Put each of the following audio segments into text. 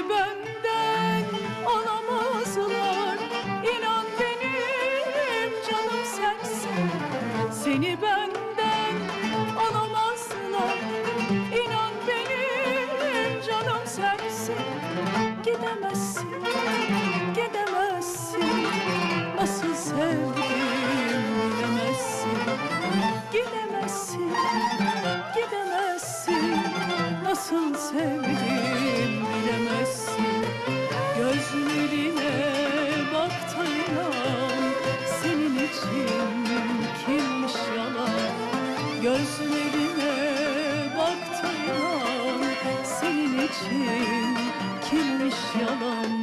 ki benden alamazlar İnan benim canım sensin. Seni benden alamazlar İnan benim canım sensin. Gidemezsin, gidemezsin. Nasıl sevdim bilemezsin. Gidemezsin, gidemezsin. Nasıl sevdim Gözlerine baktığım senin için kimmiş yalan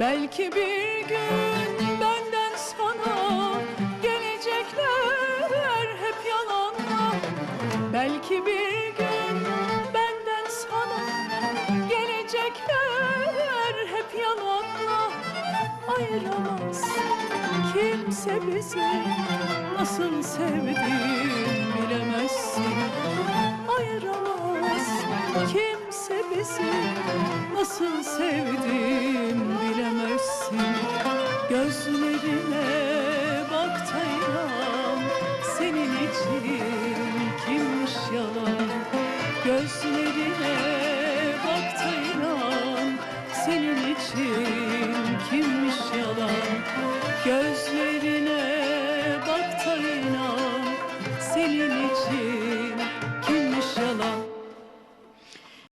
Belki bir gün benden sana gelecekler hep yalanla Belki bir gün benden sana gelecekler hep yalanla Ayıramaz kimse bizi nasıl sevdim bilemezsin. Ayıramaz kimse bizi nasıl sevdim Gözlerine